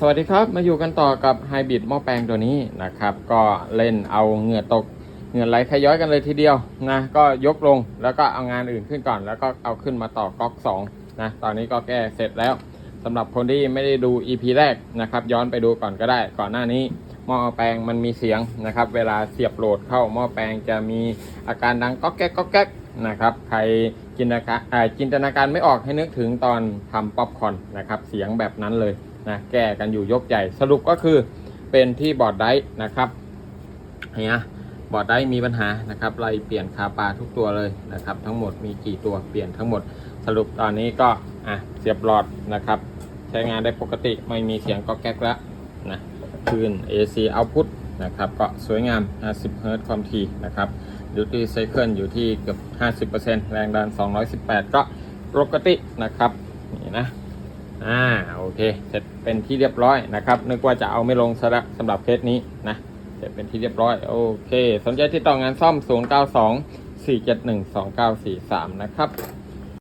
สวัสดีครับมาอยู่กันต่อกับไฮบริดหม้อแปลงตัวนี้นะครับ ก็เล่นเอาเหงื่อตกเหงื่อไหลขย้อยกันเลยทีเดียวนะก็ยกลงแล้วก็เอางานอื่นขึ้นก่อน แล้วก็เอาขึ้นมาต่อก๊อก2นะตอนนี้ก็แก้เสร็จแล้วสำหรับคนที่ไม่ได้ดู EP แรกนะครับ ย้อนไปดูก่อนก็ได้ก่อนหน้านี้ หม้อแปลงมันมีเสียงนะครับ เวลาเสียบโหลดเข้าหม้อแปลงจะมีอาการดังก๊อกแก๊กก๊อกแก๊กนะครับใครจินตนาการจินตนาการไม่ออกให้นึกถึงตอนทำป๊อปคอนนะครับเสียงแบบนั้นเลยนะแก้กันอยู่ยกใหญ่สรุปก็คือเป็นที่บอร์ดไดนะครับเนี่ยบอร์ดไดร์มีปัญหานะครับไล่เปลี่ยนคาปาทุกตัวเลยนะครับ ทั้งหมดมีกี่ตัวเปลี่ยนทั้งหมดสรุปตอนนี้ก็อะเสียบหลอดนะครับ ใช้งานได้ปกติไม่มีเสียงก็แก๊กแล้วนะ คืน AC output นะครับก็สวยงาม 50 เฮิร์ตความถี่นะครับดูที่ไซเคิลอยู่ที่เกือบ 50%แรงดัน 218 ก็ปกตินะครับนี่นะอ่าโอเค เสร็จเป็นที่เรียบร้อยนะครับ นึกว่าจะเอาไม่ลงซะละสำหรับเคสนี้นะเสร็จเป็นที่เรียบร้อย โอเค สนใจที่ต่องานซ่อม 092 471 2943 นะครับ